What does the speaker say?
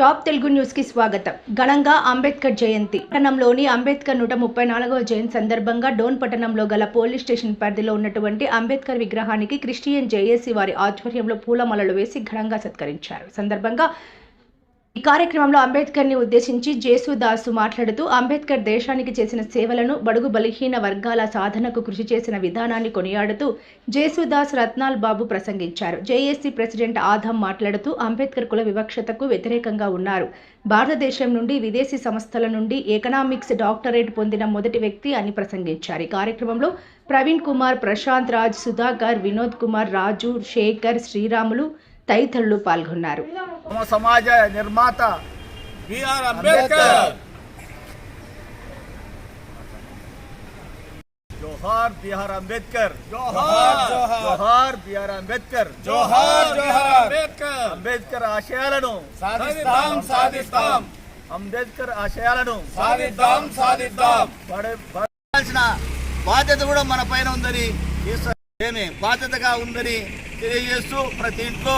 Top Telugu న్యూస్కి స్వాగతం. ఘనంగా అంబేద్కర్ జయంతి. పట్టణంలోని అంబేద్కర్ నూట ముప్పై నాలుగవ జయంతి సందర్భంగా డోన్ పట్టణంలో గల పోలీస్ స్టేషన్ పరిధిలో ఉన్నటువంటి అంబేద్కర్ విగ్రహానికి క్రిస్టియన్ జేఏసీ వారి ఆధ్వర్యంలో పూలమాలలు వేసి ఘనంగా సత్కరించారు. సందర్భంగా ఈ కార్యక్రమంలో అంబేద్కర్ని ఉద్దేశించి జేసుదాసు మాట్లాడుతూ అంబేద్కర్ దేశానికి చేసిన సేవలను బడుగు బలహీన వర్గాల సాధనకు కృషి చేసిన విధానాన్ని కొనియాడుతూ జేసుదాస్ రత్నాల్ బాబు ప్రసంగించారు. జేఏసీ ప్రెసిడెంట్ ఆదం మాట్లాడుతూ అంబేద్కర్ కుల వివక్షతకు వ్యతిరేకంగా ఉన్నారు. భారతదేశం నుండి విదేశీ సంస్థల నుండి ఎకనామిక్స్ డాక్టరేట్ పొందిన మొదటి వ్యక్తి అని ప్రసంగించారు. ఈ కార్యక్రమంలో ప్రవీణ్ కుమార్ ప్రశాంత్ రాజ్ సుధాకర్ వినోద్ కుమార్ రాజు శేఖర్ శ్రీరాములు తదితరులు పాల్గొన్నారు. సమాజ నిర్మాత అంబేద్కర్. అంబేద్కర్. ఆశయాలను. అంబేద్కర్ ఆశయాలను. బాధ్యత కూడా మన పైన ఉందని బాధ్యతగా ఉందని తెలియజేస్తూ ప్రతి ఇంట్లో